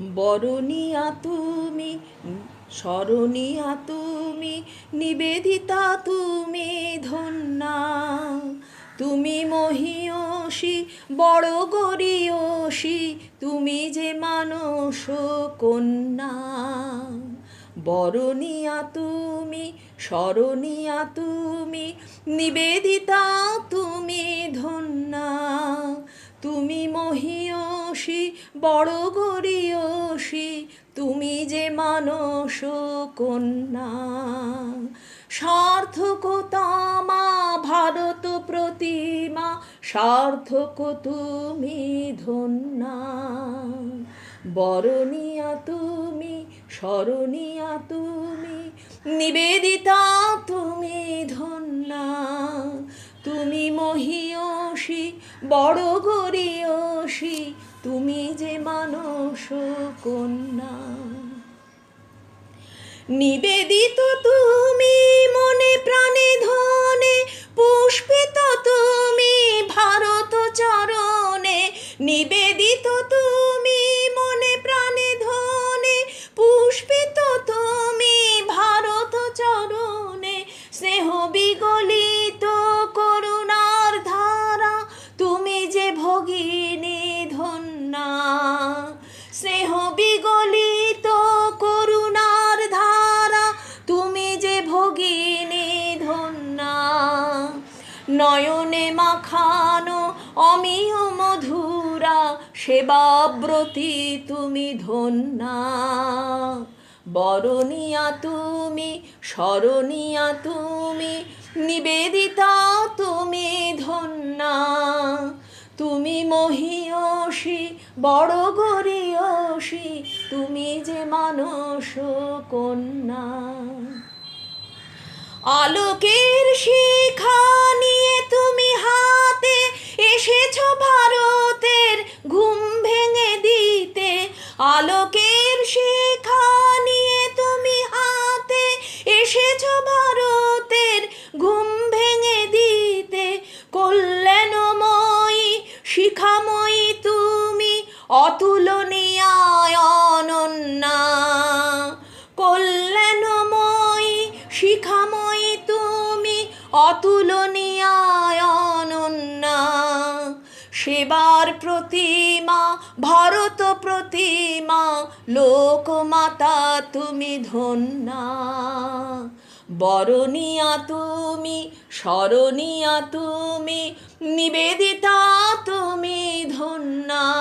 বরণিয়া তুমি, স্মরণিয়া তুমি, নিবেদিতা তুমি ধন্যা। তুমি মহিয়সী, বড় গরিয়সী, তুমি যে মানস কন্যা। বরণিয়া তুমি, স্মরণিয়া তুমি, নিবেদিতা তুমি ধন্যা। তুমি মহিয়সী বড় গরিয়সী, তুমি যে মানস কন্যা। সার্থকতা মা, ভারত প্রতিমা, সার্থক তুমি ধন্যা। বরণিয়া তুমি, স্মরণিয়া তুমি, নিবেদিতা তুমি ধন্যা। তুমি মহিয়সী, বড় গরিয়সী তুমি যে মানস কন্যা নিবেদিত তুমি মনে প্রাণে ধনে নয়নে মাখানো অমিয় মধুরা সেবাব্রতী তুমি ধন্যা। বরণিয়া তুমি স্মরণিয়া তুমি, নিবেদিতা তুমি ধন্যা। তুমি মহিয়সী, বড় গরিয়সী, তুমি যে মানস কন্যা। আলোকের শিখা এসেছ ভারতের ঘুম ভেঙে দিতে কল্যাণময়ী, শিখাময়ী তুমি অতুলনীয় অনন্যা। কল্যাণময়ী, শিখাময়ী তুমি অতুলনীয় অনন্যা। সেবার প্রতিমা, ভারত প্রতিমা, লোকমাতা তুমি ধন্যা। বরণিয়া তুমি, স্মরণিয়া তুমি, নিবেদিতা তুমি ধন্যা।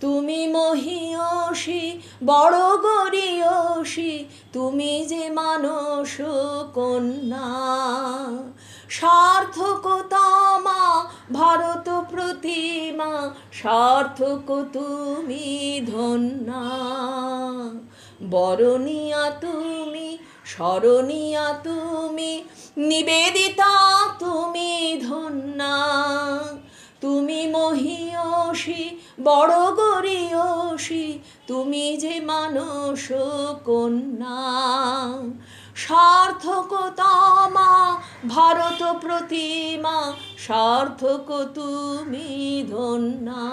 তুমি মহিয়সী, বড় গরিয়সী, তুমি যে মানস কন্যা। সার্থকতা মা ভারত প্রতিমা, সার্থক তুমি ধন্যা। বরণিয়া তুমি স্মরণিয়া তুমি, নিবেদিতা তুমি ধন্যা। তুমি মহিয়সী, বড় গরিয়সী, তুমি যে মানস কন্যা। সার্থকতা মা ভারত প্রতিমা, সার্থক তুমি ধন্যা।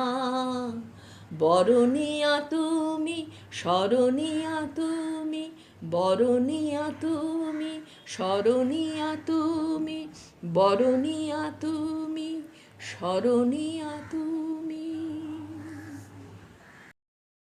বরণিয়া তুমি স্মরণিয়া তুমি বরণিয়া তুমি স্মরণিয়া তুমি বরণিয়া তুমি স্মরণিয়া তুমি।